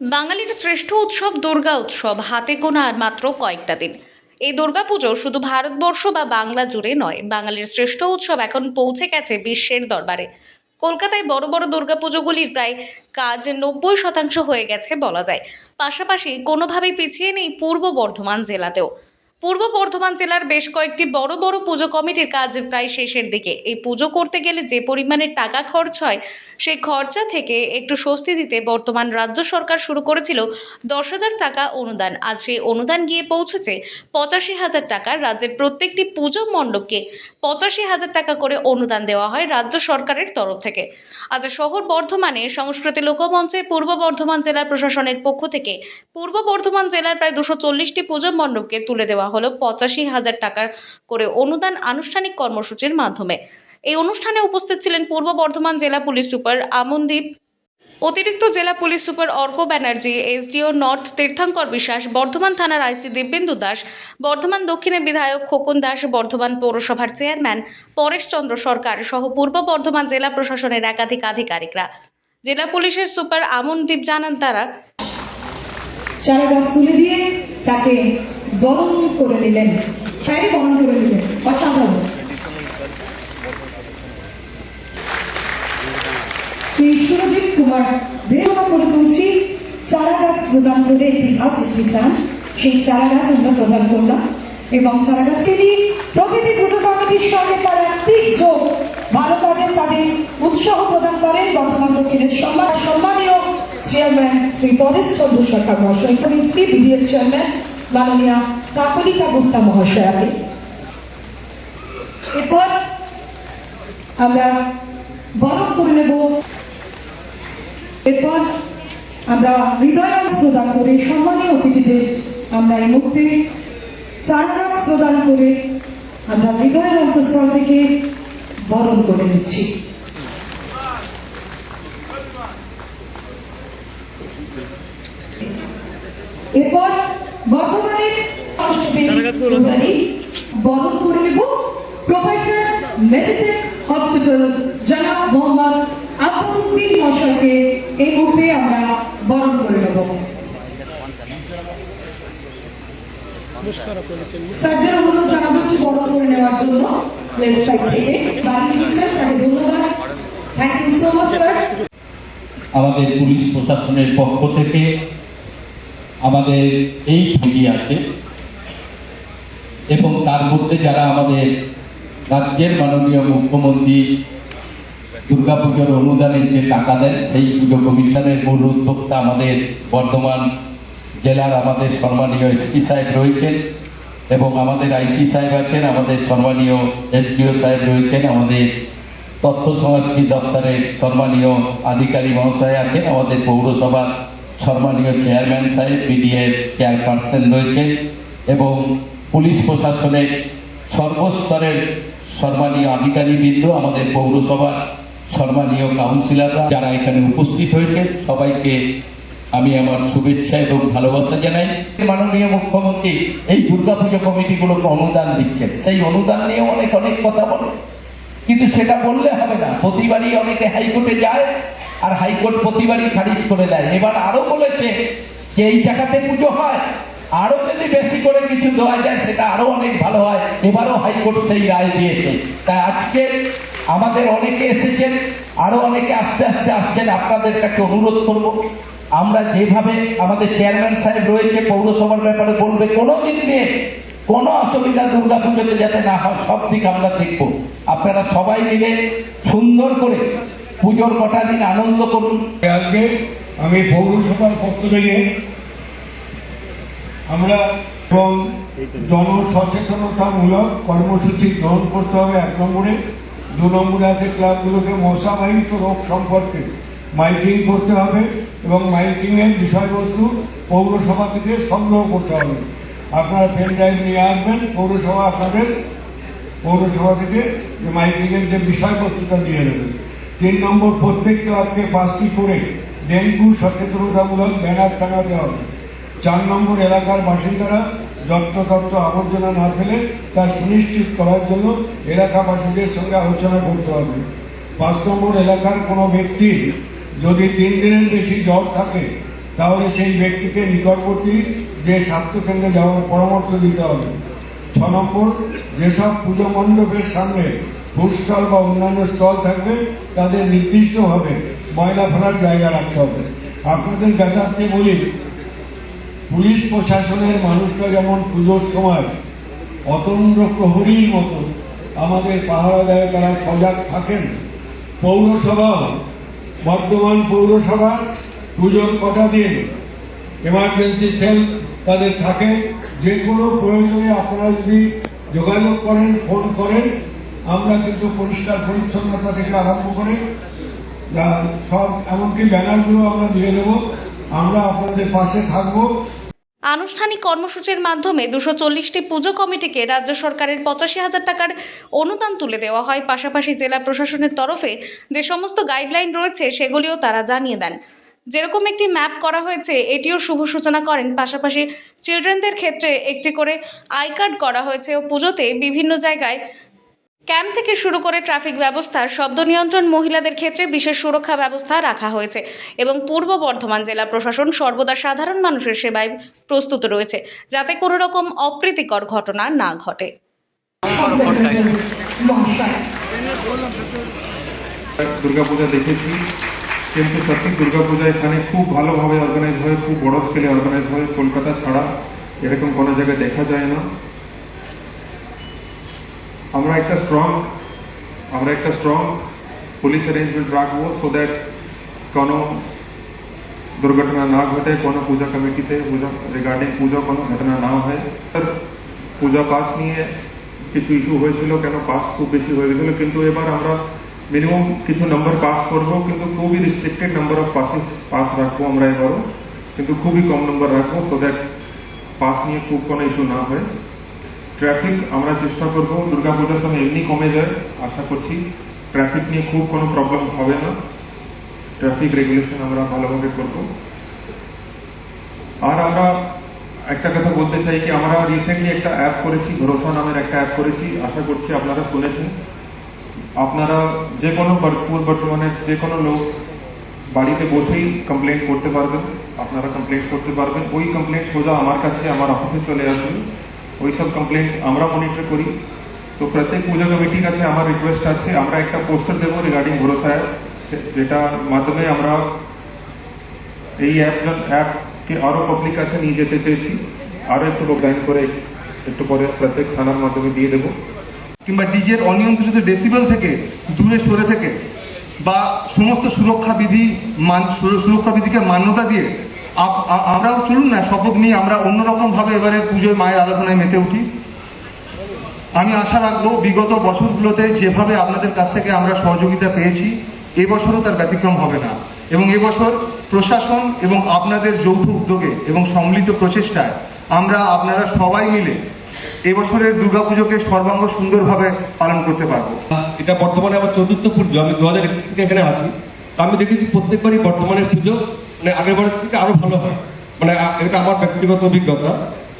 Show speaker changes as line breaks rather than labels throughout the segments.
বাঙালির শ্রেষ্ঠ উৎসব দুর্গা উৎসব, হাতে গোনা আর মাত্র কয়েকটা দিন। এই দুর্গা পুজো শুধু ভারতবর্ষ বা বাংলা জুড়ে নয়, বাঙালির শ্রেষ্ঠ উৎসব এখন পৌঁছে গেছে বিশ্বের দরবারে। কলকাতায় বড় বড় দুর্গাপুজোগুলির প্রায় কাজ নব্বই শতাংশ হয়ে গেছে বলা যায়। পাশাপাশি কোনোভাবেই পিছিয়ে নেই পূর্ব বর্ধমান জেলাতেও। পূর্ব বর্ধমান জেলার বেশ কয়েকটি বড় বড় পুজো কমিটির কাজ প্রায় শেষের দিকে। এই পুজো করতে গেলে যে পরিমাণে টাকা খরচ হয়, সেই খরচা থেকে একটু স্বস্তি দিতে বর্তমান রাজ্য সরকার শুরু করেছিল দশ হাজার টাকা অনুদান। আজ সেই অনুদান গিয়ে পৌঁছেছে পঁচাশি হাজার টাকা। রাজ্যের প্রত্যেকটি পুজো মণ্ডপকে পঁচাশি হাজার টাকা করে অনুদান দেওয়া হয় রাজ্য সরকারের তরফ থেকে। আজ শহর বর্ধমানে সংস্কৃতি লোকমঞ্চে পূর্ব বর্ধমান জেলা প্রশাসনের পক্ষ থেকে পূর্ব বর্ধমান জেলার প্রায় দুশো চল্লিশটি পুজো মণ্ডপকে তুলে দেওয়া হলো পঁচাশি হাজার টাকার করে অনুদান আনুষ্ঠানিক কর্মসূচির মাধ্যমে। এই অনুষ্ঠানে উপস্থিত ছিলেন পূর্ব বর্ধমান জেলা পুলিশ সুপার আমনদীপ, অতিরিক্ত জেলা police super Arka Banerjee, SDO north Tirthankar Biswas, Bardhaman থানার আইসি দিব্যেন্দু দাস, বর্ধমান দক্ষিণের বিধায়ক খোকন দাস, বর্ধমান পৌরসভার চেয়ারম্যান পরেশচন্দ্র সরকার সহ পূর্ব বর্ধমান জেলা প্রশাসনের একাধিক আধিকারিকরা। জেলা পুলিশের সুপার আমনদীপ জানান তারা
তুলে দিয়ে তাকে বরণ করে নিলেন। তাকে বরণ করে নিলেন। অসাধারণ। শ্রী সুরজিৎ কুমার দেওয়া করে তুলছি। চারা গাছ প্রদান করে একটি গাছ, একটি প্রাণ। সেই চারা গাছ আমরা প্রদান করলাম এবং চারা গাছ তিনি প্রকৃতি পুজো কমিটির সঙ্গে তার একটি যোগ ভালো কাজে তাদের উৎসাহ প্রদান করেন বর্তমান দক্ষিণের সম্মান সম্মানীয় চেয়ারম্যান শ্রী পরেশ চন্দ্র সরকার মহাশয় বিডিএর চেয়ারম্যান মাননীয় কাকলিকা গুপ্তা মহাশয়াকে। এরপর আমরা বরফ করে নেব। এরপর আমরা হৃদয়াস প্রদান করে সম্মানীয় অতিথিদের আমরা এই মুহূর্তে চারাগাছ প্রদান করে আমরা হৃদয়ের অন্তঃস্থল থেকে বরণ করে নিচ্ছি। এরপর বর্তমানের করে নেব। প্রফেসর মেডিসিন হসপিটাল জনাব মোহাম্মদ আব্বাসুদ্দিন মশাইকে এই মুহূর্তে আমরা বরণ করে নেব। স্যারদের অনুরোধ জানাব যে বরণ করে নেওয়ার জন্য। লেফট সাইড থেকে দাঁড়িয়ে দিচ্ছেন তাকে ধন্যবাদ। Thank you so much sir
আমাদের পুলিশ প্রশাসনের পক্ষ থেকে আমাদের এই থেকে আছে এবং তার মধ্যে যারা আমাদের রাজ্যের মাননীয় মুখ্যমন্ত্রী দুর্গাপুজোর অনুদানের যে টাকা দেন, সেই পুজো কমিশনের মূল উদ্যোক্তা আমাদের বর্ধমান জেলার আমাদের সম্মানীয় এসপি সাহেব রয়েছেন এবং আমাদের আইসি সাহেব আছেন, আমাদের সম্মানীয় এসডিও সাহেব রয়েছেন, আমাদের তথ্য সংস্কৃতি দপ্তরের সম্মানীয় আধিকারিক মহাশয় আছেন, আমাদের পৌরসভার সম্মানীয় চেয়ারম্যান সাহেব, বিডিএর চেয়ারপারসন রয়েছেন এবং পুলিশ প্রশাসনের সর্বস্তরের সম্মানীয় আধিকারিকবৃন্দ, আমাদের পৌরসভার সম্মানীয় কাউন্সিলররা যারা এখানে উপস্থিত হয়েছে, সবাইকে আমি আমার শুভেচ্ছা এবং ভালোবাসা জানাই। মাননীয় মুখ্যমন্ত্রী এই দুর্গাপুজো কমিটিগুলোকে অনুদান দিচ্ছেন। সেই অনুদান নিয়ে অনেক অনেক কথা বলে। কিন্তু সেটা বললে হবে না। প্রতিবারই অনেকে হাইকোর্টে যায় আর হাইকোর্ট প্রতিবারই খারিজ করে দেয়। এবার আরও বলেছে যে এই টাকাতে পুজো হয়। আরও যদি বেশি করে কিছু দেওয়া যায়, সেটা আরও অনেক ভালো হয়। এবারও হাইকোর্ট সেই রায় দিয়েছে। তাই আজকে আমাদের অনেকে এসেছেন, আরও অনেকে আস্তে আস্তে আসছেন। আপনাদের কাছে অনুরোধ করব, আমরা যেভাবে আমাদের চেয়ারম্যান সাহেব রয়েছে, পৌরসভার ব্যাপারে বলবে কোনো দিক নিয়ে কোনো অসুবিধা দুর্গা পুজোতে যাতে না হয়, সব দিক আমরা দেখব। আপনারা সবাই মিলে সুন্দর করে পুজোর কটা দিন আনন্দ করুন।
আজকে আমি পৌরসভার পক্ষ থেকে আমরা এবং জনসচেতনতামূলক কর্মসূচি গ্রহণ করতে হবে এক নম্বরে। দু নম্বরে আছে ক্লাবগুলোকে মশাবাহিত রোগ সম্পর্কে মাইকিং করতে হবে এবং মাইকিংয়ের বিষয়বস্তু পৌরসভা থেকে সংগ্রহ করতে হবে। আপনারা পেন ড্রাইভ নিয়ে আসবেন, পৌরসভা আপনাদের পৌরসভা থেকে যে মাইকিংয়ের যে বিষয়বস্তুটা দিয়ে দেবে তিন নম্বর প্রত্যেক ক্লাবকে পাঁচটি করে ডেঙ্গু সচেতনতামূলক ব্যানার টাঙাতে হবে। চার নম্বর এলাকার বাসিন্দারা যত্রতত্র আবর্জনা না ফেলে তা সুনিশ্চিত করার জন্য এলাকাবাসীদের সঙ্গে আলোচনা করতে হবে। পাঁচ নম্বর এলাকার কোনো ব্যক্তি যদি তিন দিনের বেশি জ্বর থাকে, তাহলে সেই ব্যক্তিকে নিকটবর্তী যে স্বাস্থ্যকেন্দ্রে যাওয়ার পরামর্শ দিতে হবে। ছ যেসব পুজো মণ্ডপের সামনে স্টল বা অন্যান্য স্টল থাকবে, তাদের নির্দিষ্টভাবে ময়লা ফেলার জায়গা রাখতে হবে। আপনাদের জ্ঞাতার্থে বলি, পুলিশ প্রশাসনের মানুষরা যেমন পুজোর সময় অতন্দ্র প্রহরীর মতো আমাদের পাহারা দেয় তারা সজাগ থাকেন, পৌরসভা, বর্ধমান পৌরসভা পুজোর কটা দিন এমার্জেন্সি সেল তাদের থাকে। যে কোনো প্রয়োজনে আপনারা যদি যোগাযোগ করেন, ফোন করেন, আমরা কিন্তু পরিষ্কার পরিচ্ছন্নতা থেকে আরম্ভ করে সব, এমনকি ব্যানারগুলো আমরা দিয়ে দেবো। আমরা আপনাদের পাশে থাকব।
আনুষ্ঠানিক কর্মসূচির মাধ্যমে দুশো চল্লিশটি পুজো কমিটিকে রাজ্য সরকারের পঁচাশি হাজার টাকার অনুদান তুলে দেওয়া হয়। পাশাপাশি জেলা প্রশাসনের তরফে যে সমস্ত গাইডলাইন রয়েছে, সেগুলিও তারা জানিয়ে দেন। যেরকম একটি ম্যাপ করা হয়েছে, এটিও শুভ সূচনা করেন। পাশাপাশি চিলড্রেনদের ক্ষেত্রে একটি করে আই কার্ড করা হয়েছে ও পুজোতে বিভিন্ন জায়গায় ক্যাম্প থেকে শুরু করে ট্রাফিক ব্যবস্থা, শব্দ নিয়ন্ত্রণ মহিলাদের ক্ষেত্রে বিশেষ সুরক্ষা ব্যবস্থা রাখা হয়েছে এবং পূর্ব বর্ধমান জেলা প্রশাসন সর্বদা সাধারণ মানুষের সেবায় প্রস্তুত রয়েছে, যাতে কোনো রকম অপ্রীতিকর ঘটনা না ঘটে।
দুর্গাপূজা দেখেছি। কিন্তু সত্যি দুর্গাপূজা এখানে খুব ভালোভাবে অর্গানাইজ হয়, খুব বড় স্কেলে অর্গানাইজ হয়। কলকাতা ছাড়া এরকম কোনো জায়গায় দেখা যায় না। আমরা একটা স্ট্রং আমরা একটা স্ট্রং পুলিশ অ্যারেঞ্জমেন্ট রাখব সো দ্যাট কোনো দুর্ঘটনা না ঘটে কোনো পূজা কমিটিতে পূজা রিগার্ডিং পুজো কোনো ঘটনা না হয়। পূজা পাস নিয়ে কিছু ইস্যু হয়েছিল কেন? পাস খুব বেশি হয়ে গেছিল। কিন্তু এবার আমরা মিনিমাম কিছু নাম্বার পাস করব, কিন্তু খুবই restricted number of passes pass রাখব আমরা এবারও। কিন্তু খুবই কম নাম্বার রাখব সো দ্যাট পাস নিয়ে খুব কোনো ইস্যু না হয়। ট্রাফিক আমরা চেষ্টা করব, দুর্গাপূজার সময় এমনি কমে যায়, আশা করছি। ট্রাফিক নিয়ে খুব কোনো প্রবলেম হবে না। ট্রাফিক রেগুলেশন আমরা ভালোভাবে করব। আর আমরা একটা কথা বলতে চাই কি, আমরা রিসেন্টলি একটা অ্যাপ করেছি ভরসা নামের একটা অ্যাপ করেছি, আশা করছি আপনারা শুনেছেন। আপনারা যে কোনো বর্তমানে যে কোনো লোক বাড়িতে বসেই কমপ্লেন করতে পারবেন, আপনারা কমপ্লেন করতে পারবেন। ওই কমপ্লেন সোজা আমার কাছে, আমার অফিসে চলে আসবে। ওই সব কমপ্লেন আমরা মনিটর করি। তো প্রত্যেক পুজো কমিটির কাছে আমার রিকোয়েস্ট আছে, আমরা একটা পোস্টার দেবো রিগার্ডিং ভরসা অ্যাপ যেটার মাধ্যমে আমরা এই অ্যাপ অ্যাপকে আরও পাবলিক কাছে নিয়ে যেতে চেয়েছি আরও একটু ডিজাইন করে, একটু পরে প্রত্যেক থানার মাধ্যমে দিয়ে দেবো।
কিংবা ডিজের অনিয়ন্ত্রিত ডেসিবেল থেকে দূরে সরে থেকে বা সমস্ত সুরক্ষা বিধি সুরক্ষা বিধিকে মান্যতা দিয়ে আমরাও চলুন না, শপথ নিয়ে আমরা অন্যরকম ভাবে এবারে পুজোয় মায়ের আরাধনায় মেতে উঠি। আমি আশা রাখব বিগত বছরগুলোতে যেভাবে আপনাদের কাছ থেকে আমরা সহযোগিতা পেয়েছি, এবছরও তার ব্যতিক্রম হবে না। এবং এবছর প্রশাসন এবং আপনাদের যৌথ উদ্যোগে এবং সম্মিলিত প্রচেষ্টায় আমরা আপনারা সবাই মিলে এবছরের দুর্গাপুজোকে সর্বাঙ্গ সুন্দরভাবে পালন করতে পারব।
এটা বর্তমানে আমার চতুর্থ পুজো আমি দু হাজার একুশ থেকে এখানে আছি। তো আমি দেখেছি প্রত্যেকবারই বর্তমানের পুজো মানে আগের বারের থেকে আরও ভালো হয়। মানে এটা আমার ব্যক্তিগত অভিজ্ঞতা।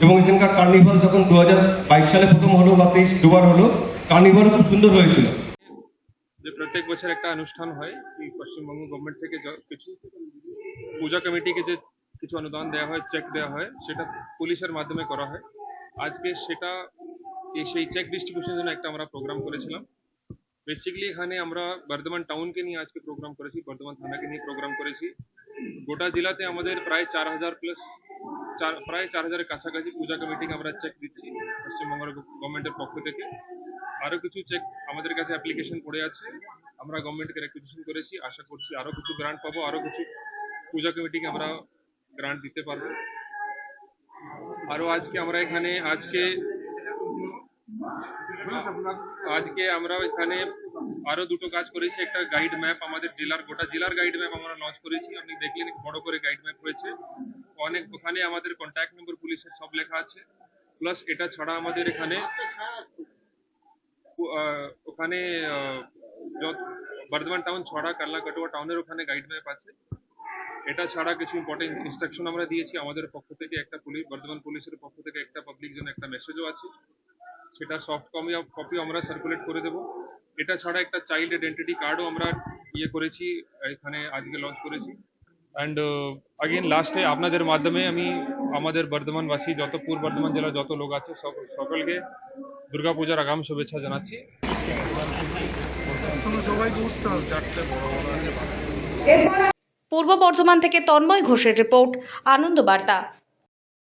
এবং এখানকার কার্নিভাল যখন দু হাজার বাইশ সালে প্রথম হলো বা তেইশ দুবার হলো কার্নিভাল খুব সুন্দর হয়েছিল।
যে প্রত্যেক বছর একটা অনুষ্ঠান হয় কি পশ্চিমবঙ্গ গভর্নমেন্ট থেকে কিছু পূজা কমিটিকে যে কিছু অনুদান দেওয়া হয় চেক দেওয়া হয় সেটা পুলিশের মাধ্যমে করা হয়। আজকে সেটা সেই চেক ডিস্ট্রিবিউশনের জন্য একটা আমরা প্রোগ্রাম করেছিলাম। বেসিক্যালি এখানে আমরা বর্ধমান টাউনকে নিয়ে আজকে প্রোগ্রাম করেছি, বর্ধমান থানাকে নিয়ে প্রোগ্রাম করেছি। গোটা জেলাতে আমাদের প্রায় চার হাজার প্লাস চার, প্রায় চার হাজারের কাছাকাছি পূজা কমিটিকে আমরা চেক দিচ্ছি পশ্চিমবঙ্গের গভর্নমেন্টের পক্ষ থেকে। আরও কিছু চেক আমাদের কাছে অ্যাপ্লিকেশন পড়ে আছে, আমরা গভর্নমেন্টকে রেকুইজিশন করেছি। আশা করছি আরও কিছু গ্রান্ট পাবো, আরও কিছু পূজা কমিটিকে আমরা গ্রান্ট দিতে পারব। আরও আজকে আমরা এখানে, আজকে আজকে আমরা এখানে আরও দুটো কাজ করেছি। একটা গাইড ম্যাপ আমাদের জেলার, গোটা জেলার গাইড ম্যাপ আমরা লঞ্চ করেছি। আপনি দেখলেন বড় করে গাইড ম্যাপ হয়েছে অনেক, ওখানে আমাদের কন্ট্যাক্ট নম্বর পুলিশের সব লেখা আছে। প্লাস এটা ছাড়া আমাদের এখানে ওখানে বর্ধমান টাউন ছড়া, কাল্লা, কাটোয়া টাউনের ওখানে গাইড ম্যাপ আছে। এটা ছাড়া কিছু ইম্পর্টেন্ট ইনস্ট্রাকশন আমরা দিয়েছি। আমাদের পক্ষ থেকে একটা পুলিশ বর্ধমান পুলিশের পক্ষ থেকে একটা পাবলিক জন্য একটা মেসেজও আছে। সেটা সফট কপি কপি আমরা সার্কুলেট করে দেবো। এটা ছাড়া একটা চাইল্ড আইডেন্টিটি কার্ডও আমরা ইয়ে করেছি এখানে আজকে লঞ্চ করেছি। অ্যান্ড আগেন লাস্টে আপনাদের মাধ্যমে আমি আমাদের বর্ধমানবাসী যত পূর্ব বর্ধমান জেলার যত লোক আছে সক- সকলকে দুর্গাপূজার আগাম শুভেচ্ছা জানাচ্ছি।
পূর্ব বর্ধমান থেকে তন্ময় ঘোষের রিপোর্ট আনন্দ বার্তা।